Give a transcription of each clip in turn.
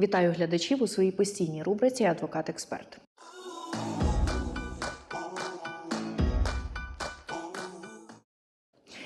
Вітаю глядачів у своїй постійній рубриці Адвокат-експерт.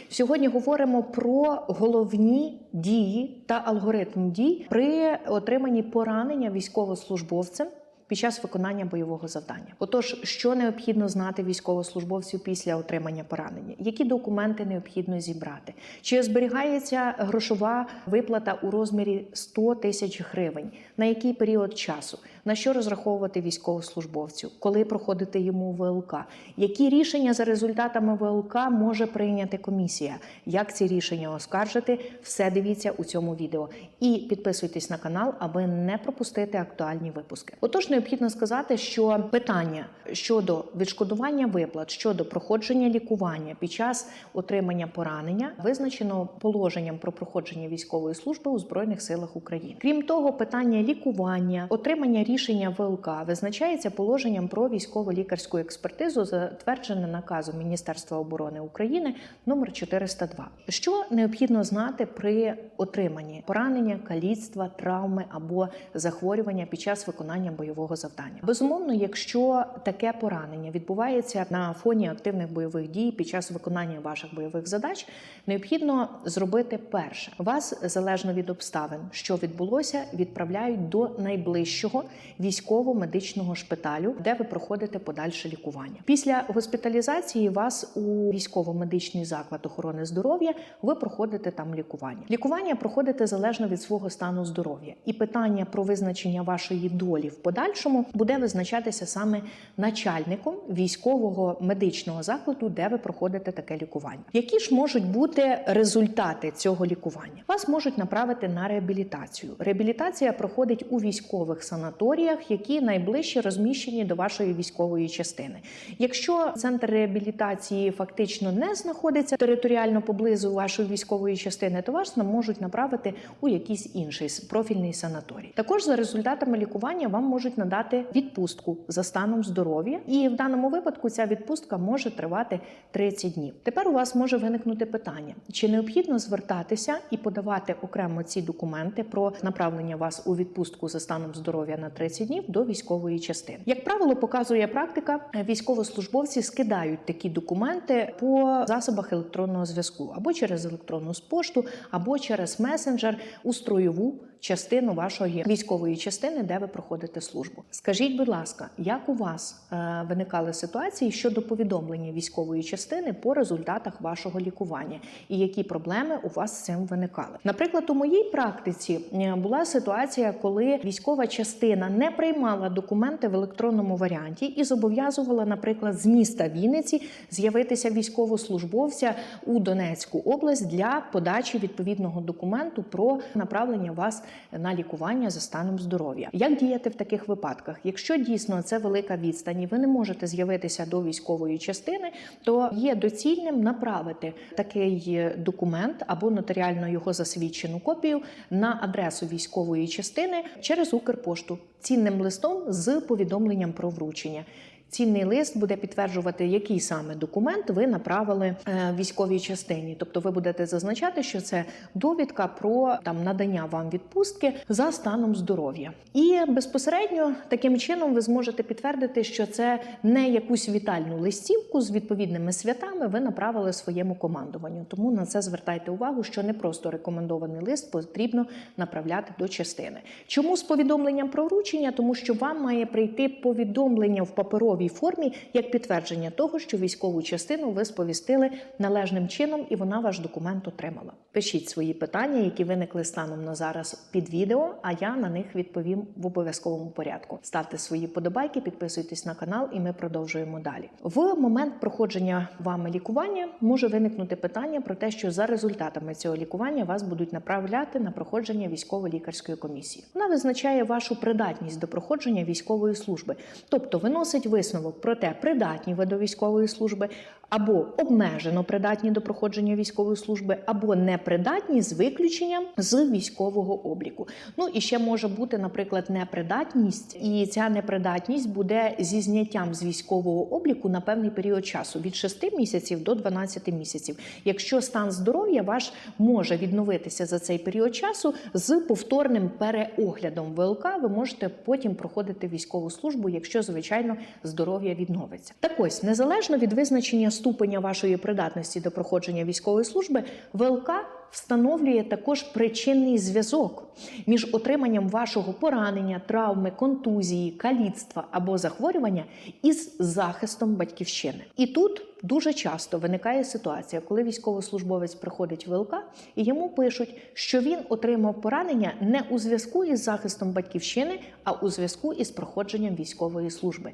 Сьогодні говоримо про головні дії та алгоритм дій при отриманні поранення військовослужбовцем. Під час виконання бойового завдання, отож, що необхідно знати військовослужбовцю після отримання поранення, які документи необхідно зібрати, чи зберігається грошова виплата у розмірі 100 тисяч гривень, на який період часу, на що розраховувати військовослужбовцю, коли проходити йому ВЛК, які рішення за результатами ВЛК може прийняти комісія, як ці рішення оскаржити, все дивіться у цьому відео. І підписуйтесь на канал, аби не пропустити актуальні випуски. Отож, необхідно сказати, що питання щодо відшкодування виплат щодо проходження лікування під час отримання поранення визначено положенням про проходження військової служби у збройних силах України. Крім того, питання лікування, отримання рішення ВЛК визначається положенням про військово-лікарську експертизу, затверджене наказом Міністерства оборони України номер 402. Що необхідно знати при отриманні поранення, каліцтва, травми або захворювання під час виконання бойового завдання? Безумовно, якщо таке поранення відбувається на фоні активних бойових дій під час виконання ваших бойових задач, необхідно зробити перше. Вас залежно від обставин, що відбулося, відправляють до найближчого військово-медичного шпиталю, де ви проходите подальше лікування. Після госпіталізації вас у військово-медичний заклад охорони здоров'я ви проходите там лікування. Лікування проходите залежно від свого стану здоров'я, і питання про визначення вашої долі в подальшому буде визначатися саме начальником військового медичного закладу, де ви проходите таке лікування. Які ж можуть бути результати цього лікування? Вас можуть направити на реабілітацію. Реабілітація проходить у військових санаторіях, які найближче розміщені до вашої військової частини. Якщо центр реабілітації фактично не знаходиться територіально поблизу вашої військової частини, то вас можуть направити у якийсь інший профільний санаторій. Також за результатами лікування вам можуть надати відпустку за станом здоров'я, і в даному випадку ця відпустка може тривати 30 днів. Тепер у вас може виникнути питання: чи необхідно звертатися і подавати окремо ці документи про направлення вас у відпустку за станом здоров'я на 30 днів до військової частини? Як правило, показує практика, військовослужбовці скидають такі документи по засобах електронного зв'язку або через електронну пошту, або через месенджер у строєву частину вашої військової частини, де ви проходите службу. Скажіть, будь ласка, як у вас е, виникали ситуації щодо повідомлення військової частини по результатах вашого лікування, і які проблеми у вас з цим виникали? Наприклад, у моїй практиці е, була ситуація, коли військова частина не приймала документи в електронному варіанті і зобов'язувала, наприклад, з міста Вінниці з'явитися військовослужбовця у Донецьку область для подачі відповідного документу про направлення вас на лікування за станом здоров'я. Як діяти в таких випадках? Якщо дійсно це велика відстань, і ви не можете з'явитися до військової частини, то є доцільним направити такий документ або нотаріально його засвідчену копію на адресу військової частини через Укрпошту цінним листом з повідомленням про вручення. Цінний лист буде підтверджувати, який саме документ ви направили е, військовій частині. Тобто, ви будете зазначати, що це довідка про там надання вам відпустки за станом здоров'я, і безпосередньо таким чином ви зможете підтвердити, що це не якусь вітальну листівку з відповідними святами. Ви направили своєму командуванню. Тому на це звертайте увагу, що не просто рекомендований лист потрібно направляти до частини. Чому з повідомленням про вручення? Тому що вам має прийти повідомлення в паперовій формі як підтвердження того, що військову частину ви сповістили належним чином, і вона ваш документ отримала. Пишіть свої питання, які виникли станом на зараз під відео, а я на них відповім в обов'язковому порядку. Ставте свої подобайки, підписуйтесь на канал, і ми продовжуємо далі. В момент проходження вами лікування може виникнути питання про те, що за результатами цього лікування вас будуть направляти на проходження військово-лікарської комісії. Вона визначає вашу придатність до проходження військової служби, тобто виносить висновок. Про те, придатні ви до військової служби або обмежено придатні до проходження військової служби, або непридатні з виключенням з військового обліку. Ну і ще може бути, наприклад, непридатність, і ця непридатність буде зі зняттям з військового обліку на певний період часу від 6 місяців до 12 місяців. Якщо стан здоров'я ваш може відновитися за цей період часу з повторним переоглядом ВЛК, ви можете потім проходити військову службу, якщо звичайно здоров'я відновиться. Так ось незалежно від визначення ступеня вашої придатності до проходження військової служби, ВЛК встановлює також причинний зв'язок між отриманням вашого поранення, травми, контузії, каліцтва або захворювання із захистом батьківщини. І тут дуже часто виникає ситуація, коли військовослужбовець приходить в ВЛК і йому пишуть, що він отримав поранення не у зв'язку із захистом батьківщини, а у зв'язку із проходженням військової служби.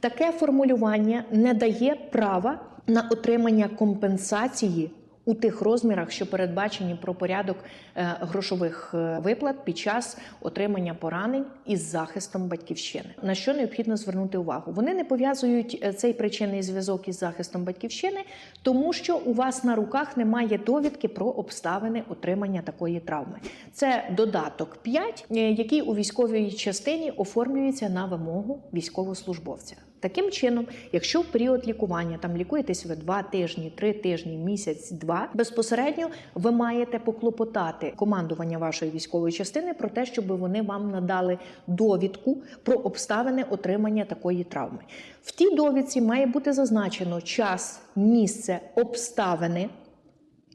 Таке формулювання не дає права на отримання компенсації у тих розмірах, що передбачені про порядок е, грошових е, виплат під час отримання поранень із захистом батьківщини. На що необхідно звернути увагу? Вони не пов'язують е, цей причинний зв'язок із захистом батьківщини, тому що у вас на руках немає довідки про обставини отримання такої травми. Це додаток 5, е, який у військовій частині оформлюється на вимогу військовослужбовця. Таким чином, якщо в період лікування там лікуєтесь ви два тижні, три тижні, місяць, два безпосередньо ви маєте поклопотати командування вашої військової частини про те, щоб вони вам надали довідку про обставини отримання такої травми. В тій довідці має бути зазначено час, місце, обставини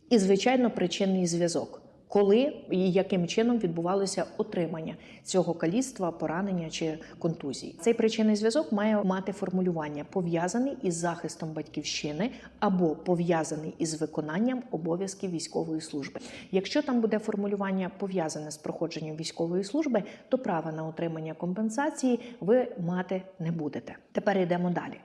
і, звичайно, причинний зв'язок. Коли і яким чином відбувалося отримання цього каліцтва, поранення чи контузії, цей причинний зв'язок має мати формулювання пов'язаний із захистом батьківщини або пов'язаний із виконанням обов'язків військової служби. Якщо там буде формулювання пов'язане з проходженням військової служби, то права на отримання компенсації ви мати не будете. Тепер йдемо далі.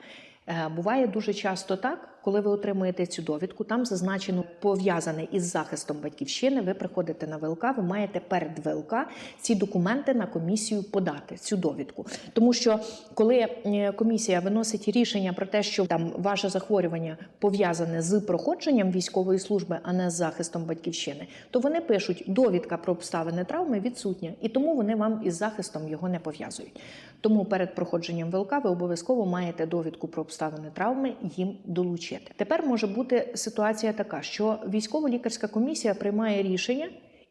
Е, Буває дуже часто так, коли ви отримуєте цю довідку, там зазначено пов'язане із захистом батьківщини. Ви приходите на ВЛК, ви маєте перед ВЛК ці документи на комісію подати цю довідку. Тому що коли е, комісія виносить рішення про те, що там ваше захворювання пов'язане з проходженням військової служби, а не з захистом батьківщини, то вони пишуть, довідка про обставини травми відсутня, і тому вони вам із захистом його не пов'язують. Тому перед проходженням ВЛК ви обов'язково маєте довідку про обставини травми їм долучити. Тепер може бути ситуація така, що військово-лікарська комісія приймає рішення.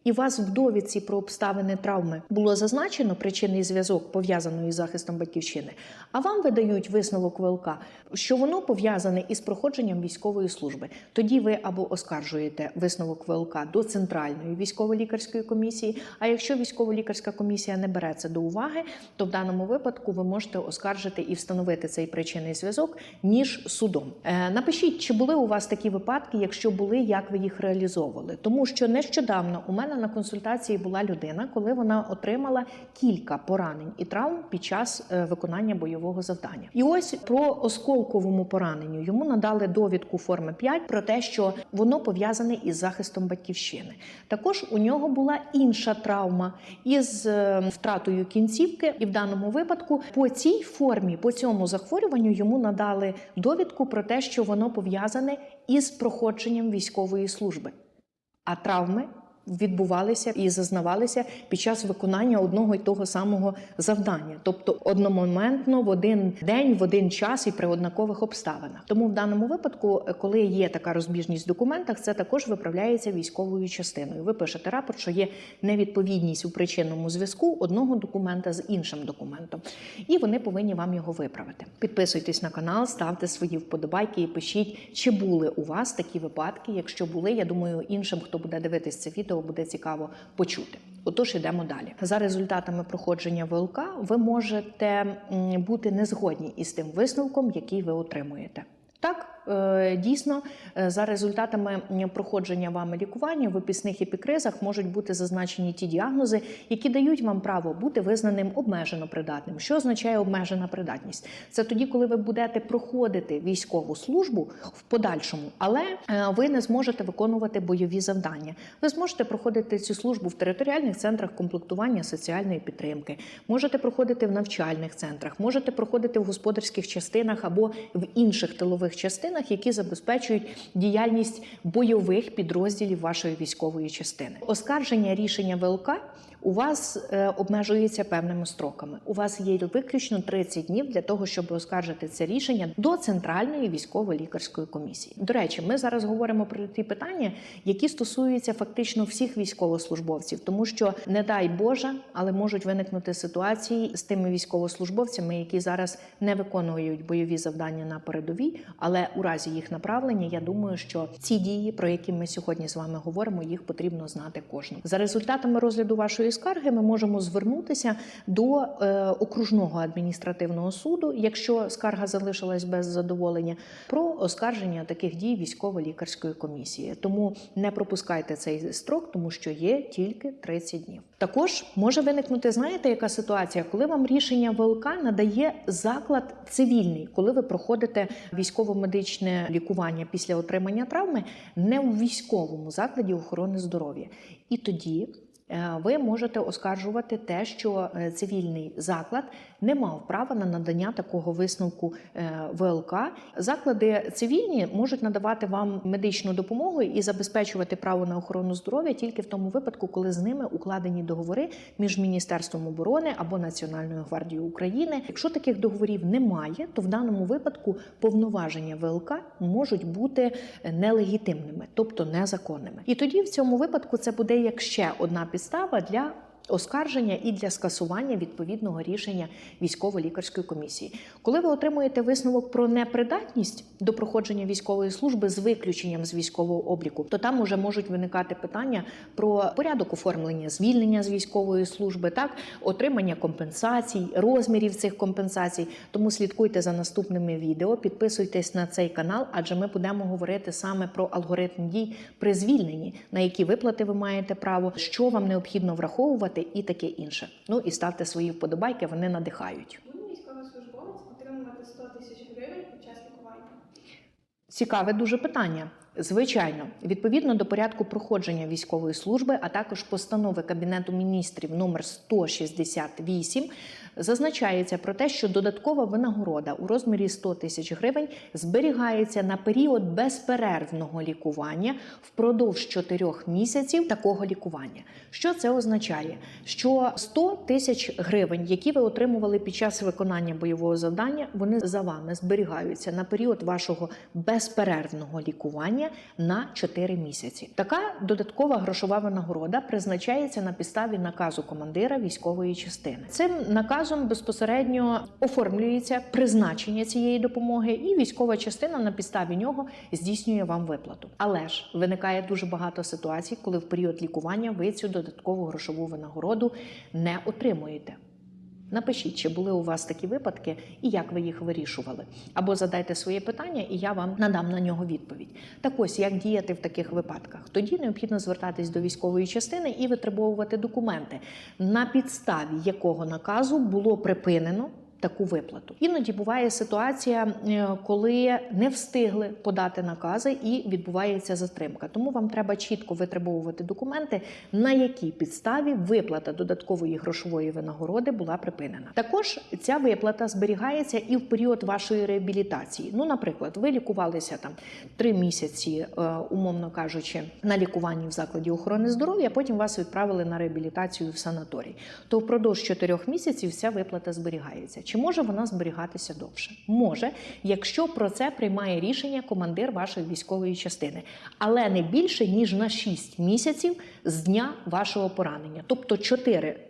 І вас в довідці про обставини травми було зазначено причинний зв'язок пов'язаний із захистом батьківщини, а вам видають висновок ВЛК, що воно пов'язане із проходженням військової служби. Тоді ви або оскаржуєте висновок ВЛК до центральної військово-лікарської комісії. А якщо військово-лікарська комісія не бере це до уваги, то в даному випадку ви можете оскаржити і встановити цей причинний зв'язок між судом. Е, напишіть, чи були у вас такі випадки, якщо були, як ви їх реалізовували, тому що нещодавно у мене на консультації була людина, коли вона отримала кілька поранень і травм під час е, виконання бойового завдання. І ось про осколковому пораненню йому надали довідку форми 5 про те, що воно пов'язане із захистом батьківщини. Також у нього була інша травма із е, втратою кінцівки, і в даному випадку по цій формі, по цьому захворюванню йому надали довідку про те, що воно пов'язане із проходженням військової служби. А травми відбувалися і зазнавалися під час виконання одного й того самого завдання, тобто одномоментно в один день, в один час і при однакових обставинах. Тому в даному випадку, коли є така розбіжність в документах, це також виправляється військовою частиною. Ви пишете рапорт, що є невідповідність у причинному зв'язку одного документа з іншим документом, і вони повинні вам його виправити. Підписуйтесь на канал, ставте свої вподобайки і пишіть, чи були у вас такі випадки. Якщо були, я думаю, іншим, хто буде дивитись це відео, буде цікаво почути. Отож, йдемо далі. За результатами проходження ВЛК ви можете бути незгодні із тим висновком, який ви отримуєте. Е, дійсно, е, за результатами проходження вами лікування в виписних епікризах можуть бути зазначені ті діагнози, які дають вам право бути визнаним обмежено придатним. Що означає обмежена придатність? Це тоді, коли ви будете проходити військову службу в подальшому, але е, ви не зможете виконувати бойові завдання. Ви зможете проходити цю службу в територіальних центрах комплектування соціальної підтримки, можете проходити в навчальних центрах, можете проходити в господарських частинах або в інших тилових частинах частинах, які забезпечують діяльність бойових підрозділів вашої військової частини. Оскарження рішення ВЛК у вас е, обмежується певними строками. У вас є виключно 30 днів для того, щоб оскаржити це рішення до центральної військово-лікарської комісії. До речі, ми зараз говоримо про ті питання, які стосуються фактично всіх військовослужбовців, тому що не дай Боже, але можуть виникнути ситуації з тими військовослужбовцями, які зараз не виконують бойові завдання на передовій, але у разі їх направлення, я думаю, що ці дії, про які ми сьогодні з вами говоримо, їх потрібно знати кожному. За результатами розгляду вашої скарги ми можемо звернутися до е, окружного адміністративного суду, якщо скарга залишилась без задоволення, про оскарження таких дій військово-лікарської комісії. Тому не пропускайте цей строк, тому що є тільки 30 днів. Також може виникнути, знаєте, яка ситуація, коли вам рішення ВЛК надає заклад цивільний, коли ви проходите військово-медичне лікування після отримання травми, не у військовому закладі охорони здоров'я. І тоді ви можете оскаржувати те, що е, цивільний заклад не мав права на надання такого висновку е, ВЛК. Заклади цивільні можуть надавати вам медичну допомогу і забезпечувати право на охорону здоров'я тільки в тому випадку, коли з ними укладені договори між Міністерством оборони або Національною гвардією України. Якщо таких договорів немає, то в даному випадку повноваження ВЛК можуть бути нелегітимними, тобто незаконними. І тоді в цьому випадку це буде як ще одна підстава для. Оскарження і для скасування відповідного рішення військово-лікарської комісії. Коли ви отримуєте висновок про непридатність до проходження військової служби з виключенням з військового обліку, то там уже можуть виникати питання про порядок оформлення звільнення з військової служби, так отримання компенсацій, розмірів цих компенсацій. Тому слідкуйте за наступними відео, підписуйтесь на цей канал, адже ми будемо говорити саме про алгоритм дій при звільненні, на які виплати ви маєте право, що вам необхідно враховувати і таке інше. Ну і ставте свої вподобайки, вони надихають. Буде військовослужбовець отримувати 100 тисяч гривень під час лікування? Цікаве дуже питання. Звичайно, відповідно до порядку проходження військової служби, а також постанови Кабінету міністрів номер 168, зазначається про те, що додаткова винагорода у розмірі 100 тисяч гривень зберігається на період безперервного лікування впродовж 4 місяців такого лікування. Що це означає? Що 100 тисяч гривень, які ви отримували під час виконання бойового завдання, вони за вами зберігаються на період вашого безперервного лікування на 4 місяці. Така додаткова грошова винагорода призначається на підставі наказу командира військової частини. Цим наказом безпосередньо оформлюється призначення цієї допомоги, і військова частина на підставі нього здійснює вам виплату. Але ж виникає дуже багато ситуацій, коли в період лікування ви цю додаткову грошову винагороду не отримуєте. Напишіть, чи були у вас такі випадки і як ви їх вирішували. Або задайте своє питання, і я вам надам на нього відповідь. Так ось, як діяти в таких випадках? Тоді необхідно звертатись до військової частини і витребовувати документи, на підставі якого наказу було припинено. Таку виплату іноді буває ситуація, е, коли не встигли подати накази і відбувається затримка. Тому вам треба чітко витребовувати документи, на якій підставі виплата додаткової грошової винагороди була припинена. Також ця виплата зберігається і в період вашої реабілітації. Ну, наприклад, ви лікувалися там три місяці, е, умовно кажучи, на лікуванні в закладі охорони здоров'я. Потім вас відправили на реабілітацію в санаторій. То впродовж чотирьох місяців ця виплата зберігається. Чи може вона зберігатися довше? Може, якщо про це приймає рішення командир вашої військової частини, але не більше ніж на 6 місяців з дня вашого поранення, тобто 4 не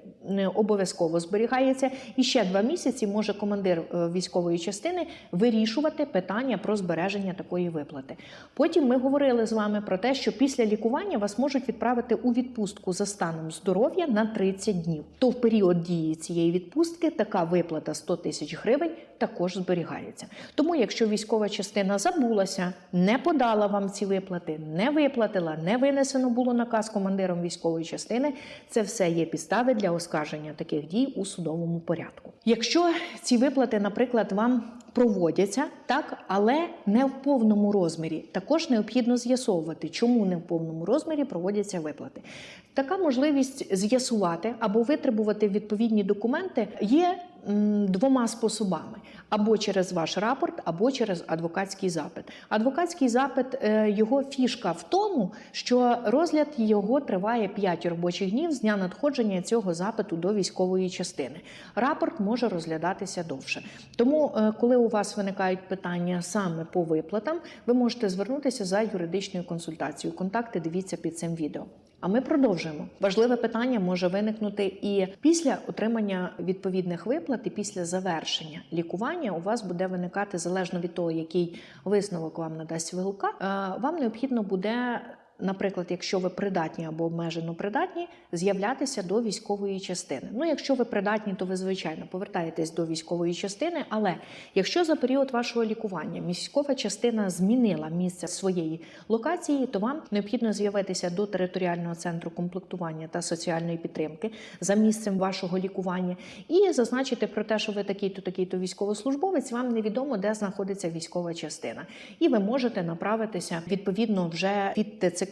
обов'язково зберігається, і ще два місяці може командир е, військової частини вирішувати питання про збереження такої виплати. Потім ми говорили з вами про те, що після лікування вас можуть відправити у відпустку за станом здоров'я на 30 днів. То в період дії цієї відпустки така виплата 100 тисяч гривень також зберігається. Тому, якщо військова частина забулася, не подала вам ці виплати, не виплатила, не винесено було наказ командиром військової частини, це все є підстави для оскарження таких дій у судовому порядку. Якщо ці виплати, наприклад, вам проводяться, так, але не в повному розмірі. Також необхідно з'ясовувати, чому не в повному розмірі проводяться виплати. Така можливість з'ясувати або витребувати відповідні документи є двома способами: або через ваш рапорт, або через адвокатський запит. Адвокатський запит е, його фішка в тому, що розгляд його триває 5 робочих днів з дня надходження цього запиту до військової частини. Рапорт може розглядатися довше. Тому, е, коли у вас виникають питання саме по виплатам, ви можете звернутися за юридичною консультацією. Контакти дивіться під цим відео. А ми продовжуємо. Важливе питання може виникнути і після отримання відповідних виплат, і після завершення лікування у вас буде виникати залежно від того, який висновок вам надасть ВЛК. е, Вам необхідно буде. Наприклад, якщо ви придатні або обмежено придатні, з'являтися до військової частини. Ну, якщо ви придатні, то ви звичайно повертаєтесь до військової частини. Але якщо за період вашого лікування військова частина змінила місце своєї локації, то вам необхідно з'явитися до територіального центру комплектування та соціальної підтримки за місцем вашого лікування і зазначити про те, що ви такий-то такий-то військовослужбовець. Вам невідомо, де знаходиться військова частина, і ви можете направитися відповідно вже від ТЦК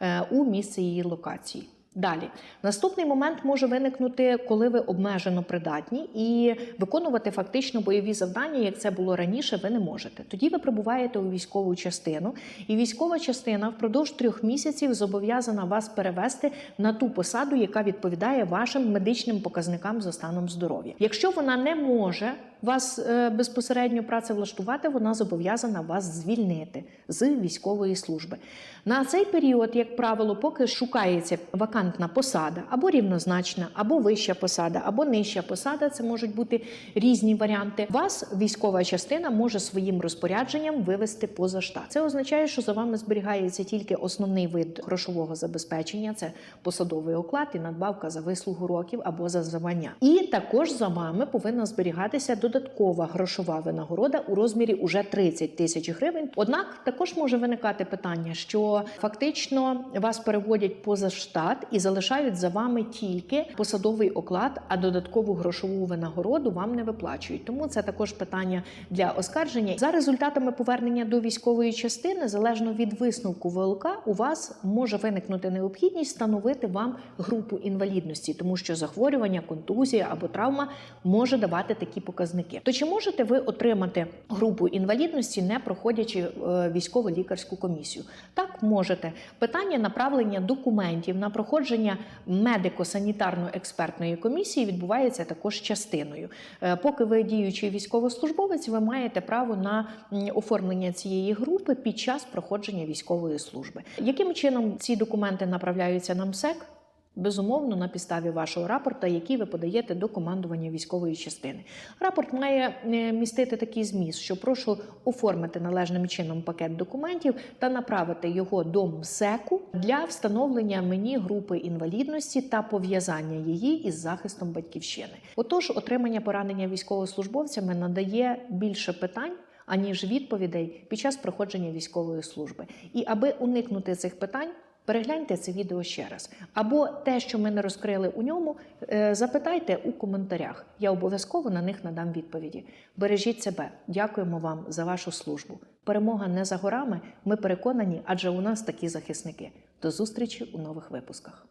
е, у місце її локації. Далі наступний момент може виникнути, коли ви обмежено придатні і виконувати фактично бойові завдання, як це було раніше, ви не можете. Тоді ви прибуваєте у військову частину, і військова частина впродовж трьох місяців зобов'язана вас перевести на ту посаду, яка відповідає вашим медичним показникам за станом здоров'я. Якщо вона не може вас е, безпосередньо працевлаштувати, вона зобов'язана вас звільнити з військової служби. На цей період, як правило, поки шукається вакантна посада або рівнозначна, або вища посада, або нижча посада, це можуть бути різні варіанти. Вас військова частина може своїм розпорядженням вивести поза штат. Це означає, що за вами зберігається тільки основний вид грошового забезпечення це посадовий оклад і надбавка за вислугу років або за звання. І також за вами повинна зберігатися додаткова грошова винагорода у розмірі уже 30 тисяч гривень. Однак також може виникати питання, що фактично вас переводять поза штат і залишають за вами тільки посадовий оклад, а додаткову грошову винагороду вам не виплачують. Тому це також питання для оскарження. За результатами повернення до військової частини, залежно від висновку ВЛК, у вас може виникнути необхідність встановити вам групу інвалідності, тому що захворювання, контузія або травма може давати такі показники. То чи можете ви отримати групу інвалідності, не проходячи е, військово-лікарську комісію? Так, можете. Питання направлення документів на проходження медико-санітарно-експертної комісії відбувається також частиною. Е, Поки ви діючий військовослужбовець, ви маєте право на оформлення цієї групи під час проходження військової служби. Яким чином ці документи направляються на МСЕК? Безумовно, на підставі вашого рапорта, який ви подаєте до командування військової частини. Рапорт має е, містити такий зміст, що прошу оформити належним чином пакет документів та направити його до МСЕКу для встановлення мені групи інвалідності та пов'язання її із захистом батьківщини. Отож, отримання поранення військовослужбовцями надає більше питань. Аніж відповідей під час проходження військової служби, і аби уникнути цих питань, Перегляньте це відео ще раз. Або те, що ми не розкрили у ньому, е, запитайте у коментарях. Я обов'язково на них надам відповіді. Бережіть себе. Дякуємо вам за вашу службу. Перемога не за горами. Ми переконані, адже у нас такі захисники. До зустрічі у нових випусках.